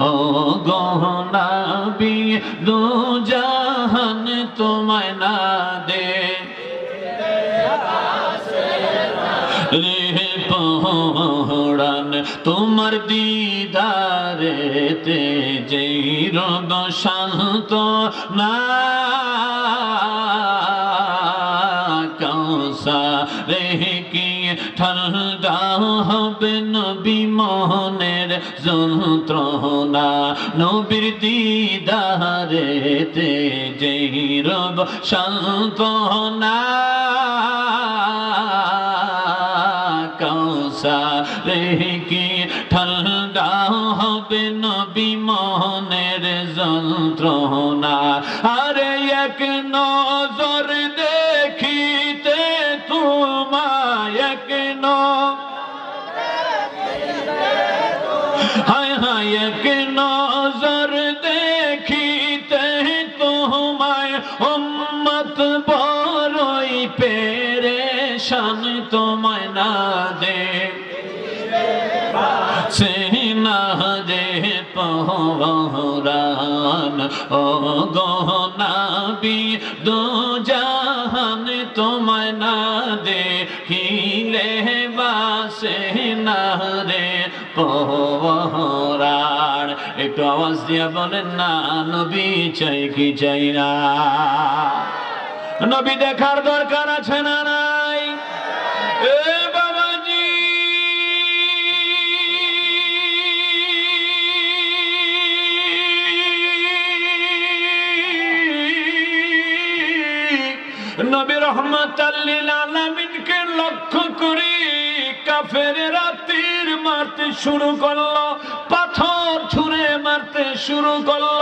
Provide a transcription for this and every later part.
ও গহনাবি দু জাহান তোমায় না দে। রে পহরান, তোমার দিদারেতে যেই রোগ শান্ত না কৌসা রে কি ঠান্ডা হবে মোহনের যন্ত্রণা নবীর দিদারেতে যেই রব শান্ত না কৌসা রে কি ঠান্ডা হবে নবী মনের যন্ত্রণা? যে পহরান। ও গহনাবি দু জাহান তোমায় না দে হিলে বাসে না পহরান। একটু আওয়াজ দিয়ে বলেন, না নবী চাই কি চাই না। নবী দেখার দরকার আছে না নাই আলামিনকে লক্ষ্য করে রাতের মারতে শুরু করল, পাথর ছুঁড়ে মারতে শুরু করল।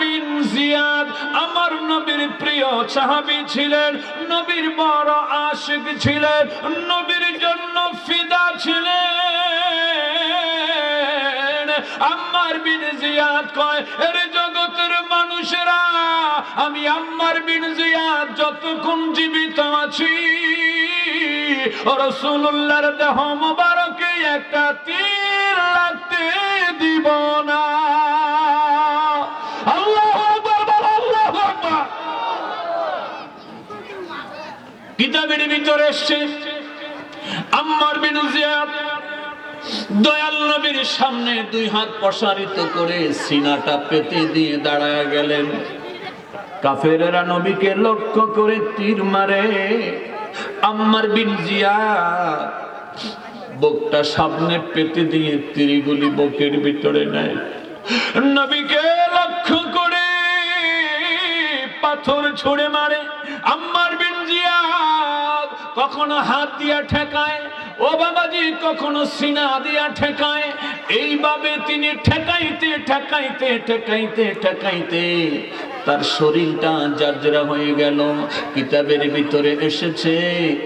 বিন জিয়াদ, আমার নবীর প্রিয় সাহাবী ছিলেন, নবীর বড় আশিক ছিলেন, নবীর জন্য ফিদা ছিলেন। আম্মার বিন জিয়াদ কয়, এর মানুষেরা, আমি আম্মার বিন জিয়াদ যতক্ষণ জীবিত আছি রসুল্লাহর দেহ মোবারকে একটা তীর লাগতে দিব না। কিতাবের ভিতরে এসছে, আম্মার বিন জিয়াদ দয়াল নবীর সামনে দুই হাত প্রসারিত করে সিনাটা পেতে দিয়ে দাঁড়ায় গেলেন। কাফেরেরা নবীকে লক্ষ্য করে তীর মারে। আম্মার বিন জিয়াদ বুকটা সামনে পেতে দিয়ে তীরগুলি বুকের ভিতরে নেয়। নবীকে লক্ষ্য করে পাথর ছুঁড়ে মারে। আম্মার কখনো হাত দিয়া ঠেকায়, ও বাবাজি, কখনো সিনা দিয়া ঠেকায়। এইভাবে তিনি ঠেকাইতে ঠেকাইতে ঠেকাইতে ঠেকাইতে। তার শরীরটা জাজরা হয়ে গেল। কিতাবের ভিতরে এসেছে,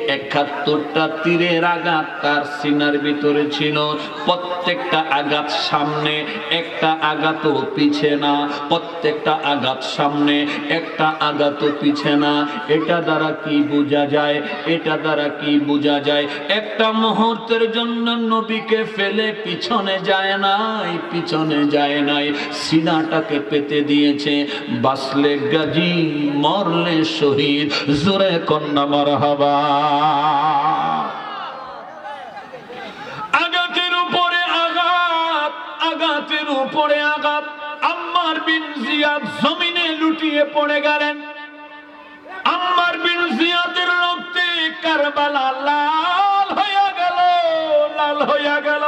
একাত্তরটা তীরের আঘাত তার সিনার ভিতরে ছিল। প্রত্যেকটা আঘাত সামনে, একটা আঘাতও পিছে না। প্রত্যেকটা আঘাত সামনে, একটা আঘাতও পিছে না। এটা দ্বারা কি বোঝা যায়? এটা দ্বারা কি বোঝা যায়? একটা মুহূর্তের জন্য নবীকে ফেলে পিছনে যায় নাই, পিছনে যায় নাই। সিনাটাকে পেতে দিয়েছে। বাসলে গাজী মরলে শহীদ, জোরে কন্যা মার হবা আঘাতের উপরে আঘাত, আঘাতের উপরে আঘাত। আম্মার বিন জিয়াদ জমিনে লুটিয়ে পড়ে গেলেন। আম্মার বিন জিয়াদের রক্তে কারবালা লাল হইয়া গেল, লাল হইয়া গেল।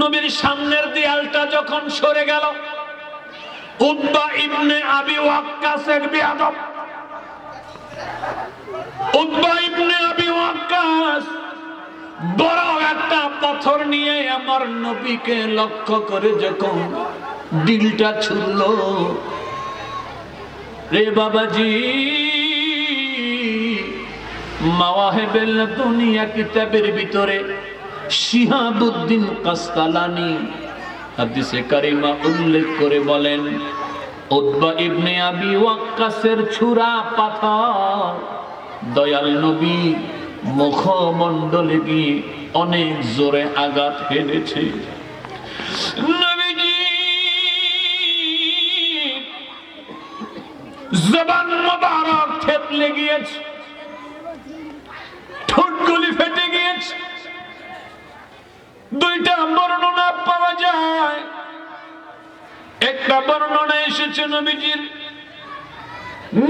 নবীর সামনের দেয়ালটা যখন সরে গেল উদ্বা ইবনে আবি ওয়াক্কাসের বিয়াদব। উদ্বা ইবনে আবি ওয়াক্কাস বড় একটা পাথর নিয়ে আমার নবীকে লক্ষ্য করে যখন দিলটা ছুড়ল, রে বাবাজি মাওয়াহেবেল দুনিয়া কিতাবের ভিতরে শিহাবুদ্দিন কাস্তালানি হাদিসে কারিমা উল্লেখ করে বলেন উদ্বা ইবনে আবি ওয়াক্কাসের ছুরা পাথর, দয়াল নবী মুখমণ্ডলে গিয়ে অনেক জোরে আঘাত হেনেছে। জবান মোবারক থেতলে গিয়েছে। দুইটা বর্ণনা পাওয়া যায়। একটা বর্ণনা এসেছে নবীজির।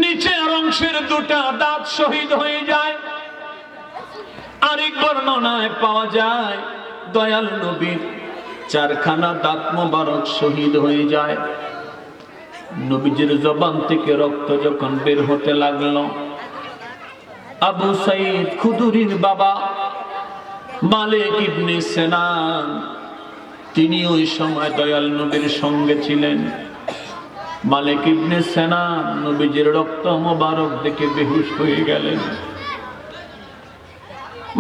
নিচের অংশের দুটা দাঁত শহীদ হয়ে যায়। আরেক বর্ণনায় পাওয়া যায়। দয়াল নবীর চারখানা দাঁত মোবারক শহীদ হয়ে যায়। নবীজির জবান থেকে রক্ত যখন বের হতে লাগল, আবু সাইদ খুদুরির বাবা মালিক ইবনে সেনান তিনি ওই সময় দয়াল নবীর সঙ্গে ছিলেন। মালিক ইবনে সেনান নবীজির রক্ত মোবারক দেখে বেহুশ হয়ে গেলেন।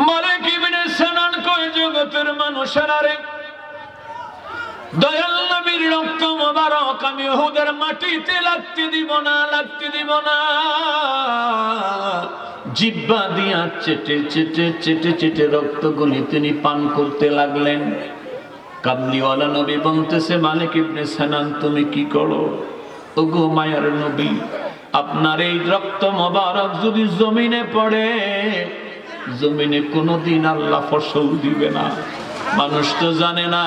মালিক ইবনে সেনান কয় জগতের মানুষেরা রে দয়াল নবীর রক্ত মোবারক, আমি ওহুদের মাটিতে লাগতে দিব না, লাগতে দিব না। জিব্বা দিয়া চেটে চেটে চেটে চেটে রক্তগুলি তিনি পান করতে লাগলেন। কাবলিওয়ালা নবী বলতেছে, মালিক ইবনে সানান, তুমি কি করো? ওগো মায়ার নবী, আপনার এই রক্ত মোবারক যদি জমিনে পড়ে, জমিনে কোনোদিন আল্লাহ ফসল দিবে না। মানুষ তো জানে না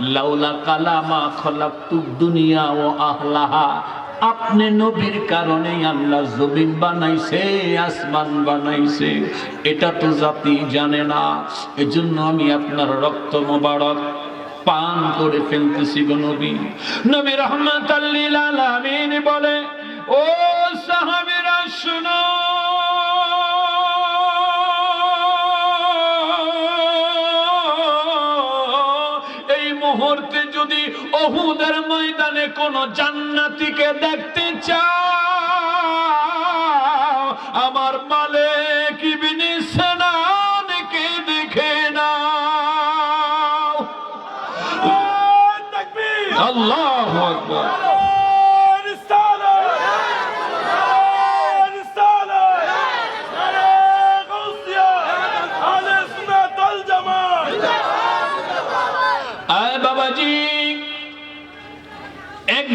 লাউলা কালামা খলাকতু দুনিয়া ও আহলাহা। আপনি নবীর কারণে আল্লাহ জমিন বানাইছে, আসমান বানাইছে। এটা তো জাতি জানে না। এজন্য আমি আপনার রক্ত মোবারক পান করে ফেলতেছি গো নবী। নবী রহমত বলে, ও সাহাবীরা, শুনো। যদি অহুদের ময়দানে কোন জান্নাতিকে দেখতে চাও? আমার মালিক ইবনে সেনানকে দেখে নাও। আল্লাহু আকবার।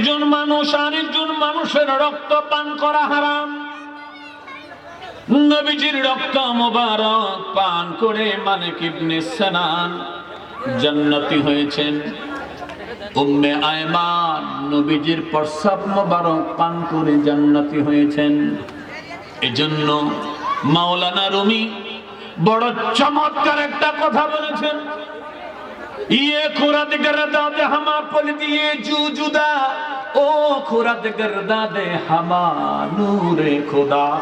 একজন মানুষ আরেকজন মানুষের রক্ত পান করা হারাম। নবীজির রক্ত মোবারক পান করে মানে কিবনে সেনান জন্নতি হয়েছেন। এজন্য মাওলানা বড় চমৎকার একটা কথা বলেছেন। ইয়ে হামা পলি দিয়ে জুজুদা ও খুরাত গর্দা দে হামা নূরে খোদা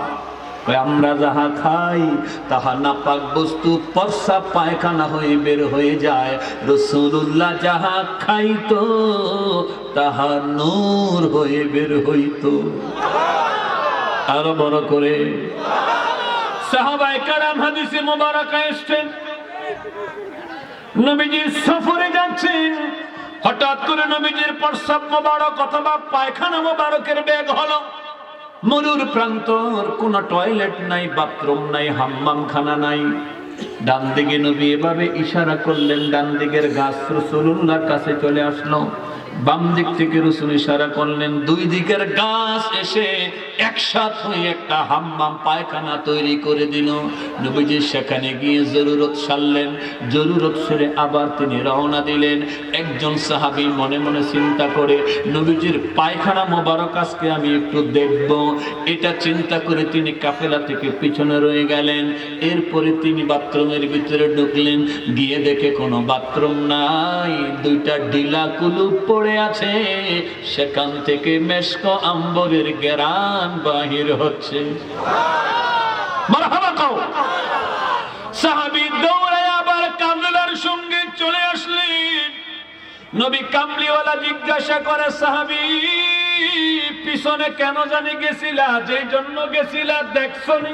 আমরা যাহা খাই, তাহা নাপাক বস্তু, পর্সা পায়খানা হয়ে বের হয়ে যায়। রসুল্লাহ যাহা খাইতো, তাহা নূর হয়ে বের হইতো। আরও বড় করে। সাহাবায়ে কারাম হাদিসে মোবারকা এসছেন। নবীজি সফরে যাচ্ছেন। হঠাৎ করে নবীজির প্রস্রাব মোবারক অথবা পায়খানা মোবারকের বেগ হলো। মরুর প্রান্তর, কোন টয়লেট নাই, বাথরুম নাই হাম্মাম খানা নাই। ডান দিকে নবী এভাবে ইশারা করলেন ডান দিকের গাছ রসুল্লাহর কাছে চলে আসলো। বাম দিক থেকে রসুল ইশারা করলেন, দুই দিকের গাছ এসে একসাথ হয়ে একটা হাম্মাম পায়খানা তৈরি করে দিল। নবীজি সেখানে গিয়ে জরুরত সারলেন, জরুরত সেরে আবার তিনি রওনা দিলেন। একজন সাহাবি মনে মনে চিন্তা করে, নবীজির পায়খানা মোবারক আজকে আমি একটু দেখব। এটা চিন্তা করে তিনি কাফেলা থেকে পিছনে রয়ে গেলেন। এরপরে তিনি বাথরুমের ভিতরে ঢুকলেন, গিয়ে দেখে কোনো বাথরুম নাই, দুইটা ডিলা কুলুপ পড়ে আছে, সেখান থেকে মেশক আম্বরের গেরান বাহির হচ্ছে। চলে নবী কামলিওয়ালা জিজ্ঞাসা করে, সাহাবী, পিছনে কেন জানি গেছিলা? জন্য গেছিলা, দেখছ নি?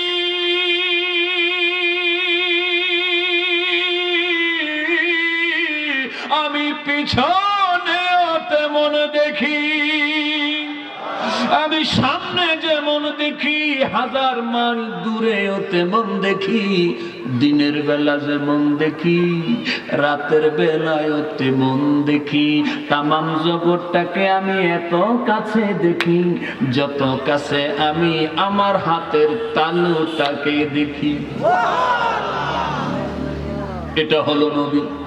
আমি পিছনেও তেমন দেখি। আমি সামনে যেমন দেখি, হাজার মাইল দূরেও তেমন দেখি। দিনের বেলা যেমন দেখি, রাতের বেলায়ও তেমন দেখি। তামাম জগৎটাকে আমি এত কাছে দেখি, যত কাছে আমি আমার হাতের তালুটাকে দেখি। এটা হলো নবী।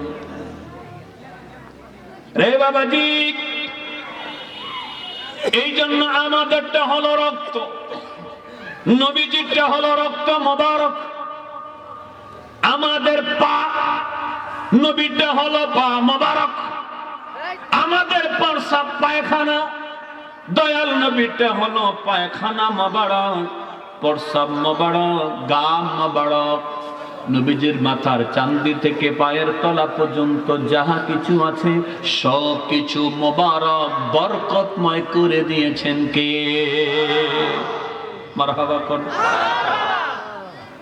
রে বাবাজি। এই জন্য আমাদেরটা হলো রক্ত। নবীজিরটা হলো রক্ত মোবারক। আমাদের পা, নবীরটা হলো পা মোবারক। আমাদের প্রসাব পায়খানা, দয়াল নবীরটা হলো পায়খানা মোবারক। প্রসাব মোবারক গাম মোবারক। নবীজির মাথার চান্দি থেকে পায়ের তলা পর্যন্ত যাহা কিছু আছে, সব কিছু মোবারক, বরকতময় করে দিয়েছেন কে?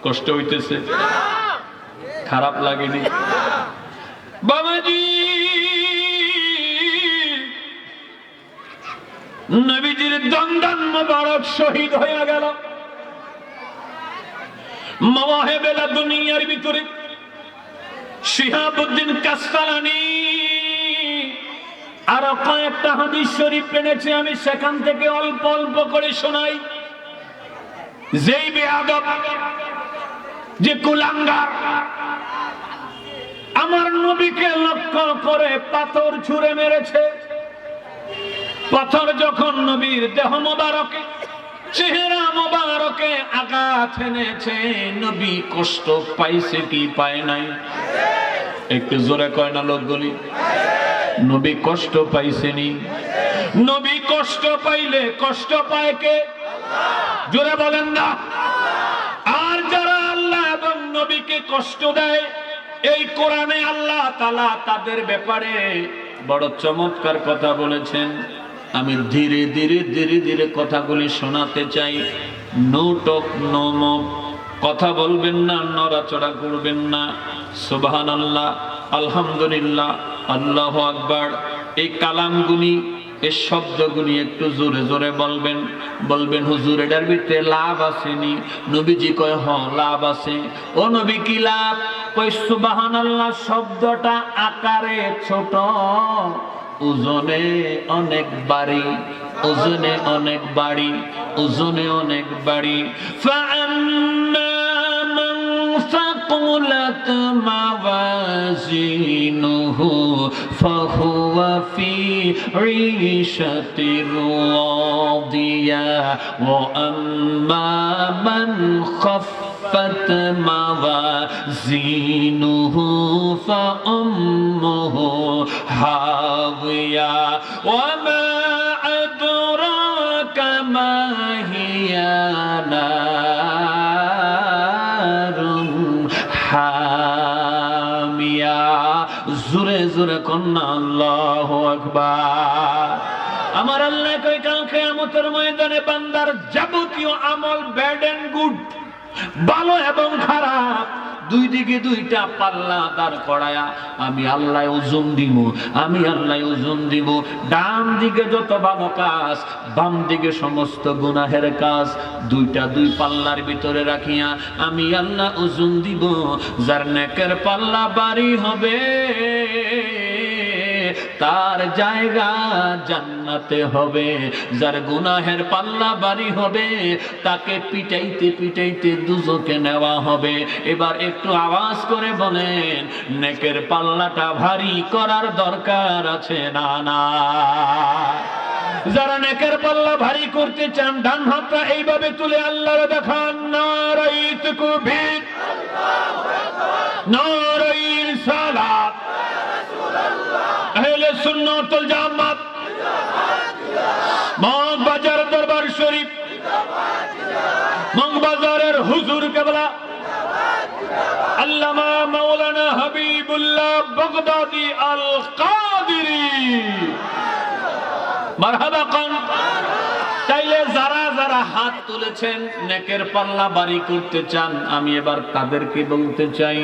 কষ্ট হইতেছে। খারাপ লাগেনি। বাবাজি! নবীজির দন্দন মোবারক শহীদ হয়ে গেল। মওয়াহেবেলা দুনিয়ার ভিতরে। শিহাবুদ্দিন কাস্তালানি আর কয়েকটা হাদিস শরীফ পেনেছে আমি সেখান থেকে অল্প অল্প করে শোনাই। যেই বেয়াদব যে কুলাঙ্গার, আমার নবীকে লক্ষ্য করে পাথর ছুঁড়ে মেরেছে। পাথর যখন নবীর দেহ মোবারকে চেহারা মোবারকে আঘাত এনেছে। নবী কষ্ট পাইছে কি পায় নাই? একটু জোরে কয় না লোকগুলি। নবী কষ্ট পাইছেনি নবী কষ্ট পাইলে কষ্ট পায় কে? জোরে বলেন না। আর যারা আল্লাহ এবং নবীকে কষ্ট দেয়, এই কোরআনে আল্লাহ তালা তাদের ব্যাপারে বড় চমৎকার কথা বলেছেন। আমি ধীরে ধীরে ধীরে ধীরে কথাগুলি শোনাতে চাই। নোটক নমক কথা বলবেন না, নড়াচড়া করবেন না। সুবাহান আল্লাহ আলহামদুলিল্লাহ, আল্লাহ আকবার। এই কালামগুলি, এই শব্দগুলি একটু জোরে জোরে বলবেন। বলবেন, হুজুর, এটার ভিতরে লাভ আসেনি। নবীজি কয়, হ, লাভ আছে। ও নবী, কি লাভ? কই সুবাহান আল্লাহ শব্দটা আকারে ছোট। ওজনে অনেক বাড়ি ওজনে অনেক বাড়ি ওজনে অনেক বাড়ি فأما من ثقلت موازينه فهو في عيشة راضية وأما من خفت موازينه فأمه حاوية وما أدراك ما هي نار حامية জোরে জোরে কন্যা আল্লাহ আকবার আমার আল্লাহ কই কাল কিয়ামতের ময়দানে বান্দার যাবতীয় আমল ব্যাড এন্ড গুড ভালো এবং খারাপ। দুই দিকে দুইটা পাল্লা দাঁড় করায়া আমি আল্লাহ ওজন দিব আমি আল্লাহ ওজন দিব ডান দিকে যত ভালো কাজ, বাম দিকে সমস্ত গুনাহের কাজ। দুইটা দুই পাল্লার ভিতরে রাখিয়া আমি আল্লাহ ওজন দিব যার নেকের পাল্লা বাড়ি হবে। তার জায়গা জান্নাতে হবে। যার গুনাহের পাল্লা বাড়ি হবে, তাকে পিটাইতে পিটাইতে দুজকে নেওয়া হবে। এবার একটু আওয়াজ করে বলেন, নেকের পাল্লাটা ভারী করার দরকার আছে না না? যারা নেকের পাল্লা ভারী করতে চান, ডান হাতটা এইভাবে তুলে আল্লাহর দেখান নারাইত কুবির নারাইল সালাত। দরবার শরীফ। হুজুর কেবলা। আল্লামা আল কাদিরি তাইলে যারা যারা হাত তুলেছেন, নেকের পাল্লা করতে চান, আমি এবার তাদেরকে বলতে চাই।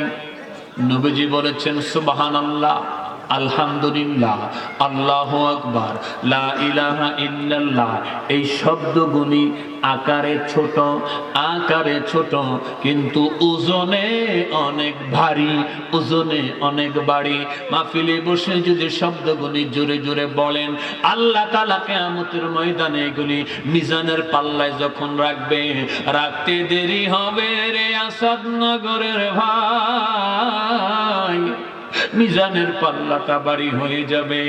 নবীজি বলেছেন সুবাহান আল্লাহ আলহামদুলিল্লাহ, আল্লাহ আকবার, লা ইলাহা ইল্লাল্লাহ। এই শব্দগুলি আকারে ছোট আকারে ছোট, কিন্তু ওজনে অনেক ভারী, ওজনে অনেক বাড়ি। মাহফিলে বসে যদি শব্দগুলি জোরে জোরে বলেন, আল্লাহ তালা কেয়ামতের ময়দানে এগুলি মিজানের পাল্লায় যখন রাখবে, রাখতে দেরি হবে রে আসাদ নগরের ভাই। মিজানের পাল্লাটা বাড়ি হয়ে যাবে।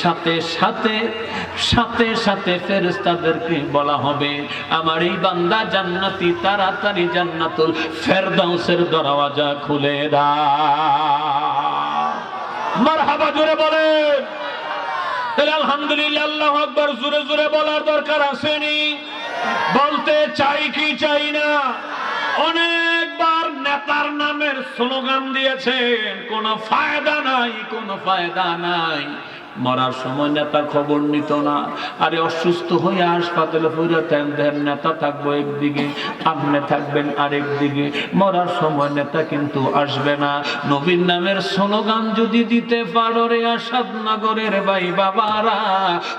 সাথে সাথে সাথে সাথে ফেরেশতাদেরকে বলা হবে, আমার এই বান্দা জান্নাতি, তাড়াতাড়ি জান্নাতুল ফেরদাউসের দরওয়াজা খুলে দা। মারহাবা জোরে তাহলে আলহামদুলিল্লাহ, আল্লাহ আকবার, জোরে জোরে বলার দরকার আসেনি। বলতে চাই কি চাই না? অনেকবার নেতার নামের স্লোগান দিয়েছেন কোনো ফায়দা নাই কোনো ফায়দা নাই। মরার সময় নেতা খবর নিত না। আরে অসুস্থ হয়ে হাসপাতালে ফুরে দেন নেতা থাকব একদিকে আপনি থাকবেন আরেক দিকে। মরার সময় নেতা কিন্তু আসবে না। নবীন নামের স্লোগান যদি দিতে পারো রে আসাদ নগরের ভাই বাবারা,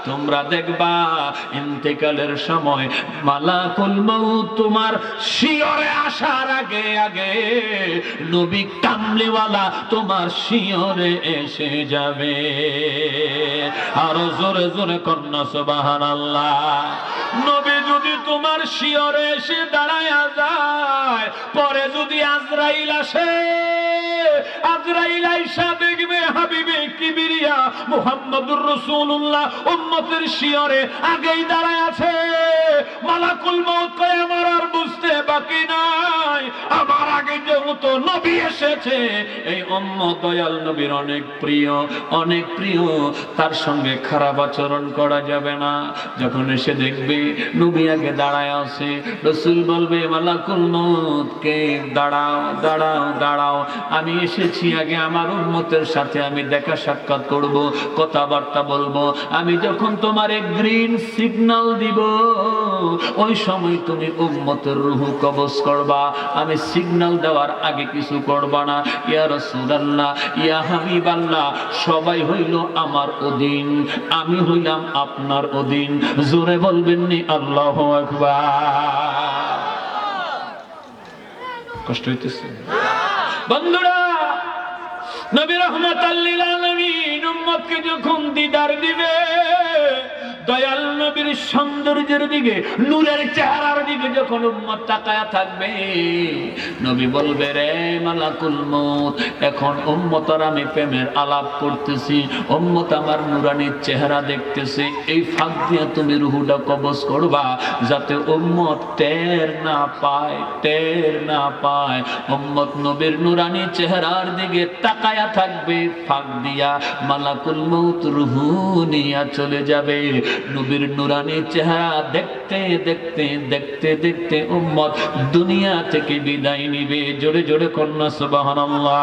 তোমরা দেখবা ইন্তেকালের সময় মালাকুল মউত তোমার শিয়রে আসার আগে আগে নবী কামলিওয়ালা তোমার শিয়রে এসে যাবে। আরও জোরে জোরে কন্যা সুবাহান আল্লাহ নবী যদি তোমার শিয়রে এসে যায়, পরে যদি আজরাইল আসে, আজরাইল আইসা দেখবে হাবিবে কিবিরিয়া মুহাম্মদুর শিয়রে আগেই দাঁড়ায় আছে। মালাকুল মউত কয় আমার আর বুঝতে বাকি নাই। আমার যেহেতু নবী এসেছে। এই উম্মত দয়াল নবীর অনেক প্রিয় অনেক প্রিয়। তার সঙ্গে খারাপ আচরণ করা যাবে না। যখন এসে দেখবে নবী আগে দাঁড়ায় আছে, রসুল বলবে, মালাকুল মউত, কে? দাঁড়াও দাঁড়াও দাঁড়াও। আমি এসেছি আগে আমার উন্মতের সাথে, আমি দেখা সাক্ষাৎ করব, কথাবার্তা বলব। আমি যখন তোমার গ্রিন সিগন্যাল দিব ওই সময় তুমি উম্মতের রুহু কবজ করবা। আমি সিগন্যাল দেওয়ার আগে কিছু করবা না। ইয়া রাসূলুল্লাহ, ইয়া হাবিবাল্লাহ, সবাই হইল আমার অধীন। আমি হইলাম আপনার অধীন। জোরে বলবেন নি, আল্লাহু আকবার। কষ্ট হইতেছে। বন্ধুরা, নবী রহমত আলামিন উম্মতকে যখন দিদার দিবে দয়াল নবীর সৌন্দর্যের দিকে, নূরের চেহারার দিকে যখন উম্মত তাকায়া থাকবে, নবী বলবে, রে মালাকুল মউত, এখন উম্মতর আমি প্রেমের আলাপ করতেছি, উম্মত আমার নুরানির চেহারা দেখতেছে, এই ফাঁক দিয়ে তুমি রুহুটা কবজ করবা, যাতে উম্মত টের না পায়, টের না পায়। উম্মত নবীর নুরানি চেহারার দিকে তাকায়া থাকবে, ফাঁক দিয়া মালাকুল মউত রুহু নিয়া চলে যাবে। নবীর নুরানি চেহারা দেখতে দেখতে দেখতে দেখতে উম্মত দুনিয়া থেকে বিদায় নিবে। জোরে জোরে কন্যা, সুবহানাল্লাহ।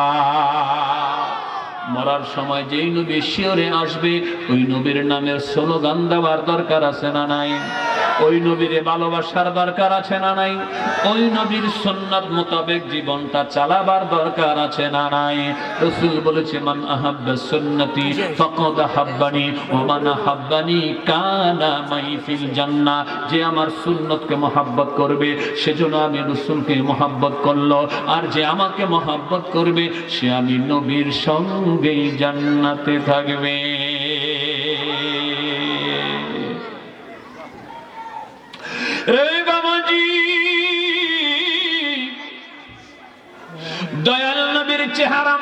মরার সময় যেই নবী শিওরে আসবে, ওই নবীর নামের স্লোগান দেওয়ার দরকার আছে না নাই? ওই নবীরে ভালোবাসার দরকার আছে না নাই? ওই নবীর সুন্নাত মোতাবেক জীবনটা চালাবার দরকার আছে না নাই? রসুল বলেছে, মান আহাব্বা সুন্নতি ফাকাদ হাব্বানি ওয়া মান হাব্বানি কানা মাই ফিল জান্নাহ যে আমার সুন্নতকে মহাব্বত করবে, সেজন্য আমি রসুলকে মহাব্বত করল। আর যে আমাকে মহাব্বত করবে, সে আমি নবীর সঙ্গেই জান্নাতে থাকবে।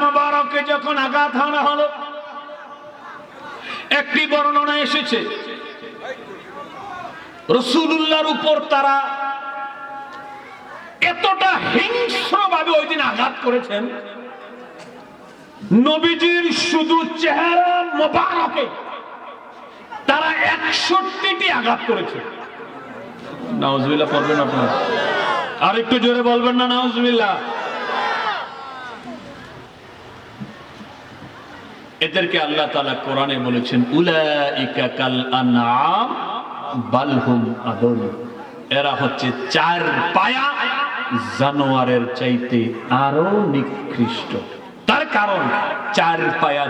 মোবারকে যখন আঘাত হানা হলো একটি বর্ণনা এসেছে। রসুল্লাহর উপর তারা এতটা হিংস্র ভাবে ওই দিন আঘাত করেছেন। নবীজির শুধু চেহারা মোবারকে তারা একষট্টিটি আঘাত করেছে। নাউজবিল্লাহ পড়বেন আপনার। আর একটু জোরে বলবেন না নাউজবিল্লাহ। এদেরকে আল্লাহ তালা কোরআনে বলেছেন এরা হচ্ছে চার পায়া জানোয়ারের চাইতে আরও নিকৃষ্ট। তার কারণ, চার পায়া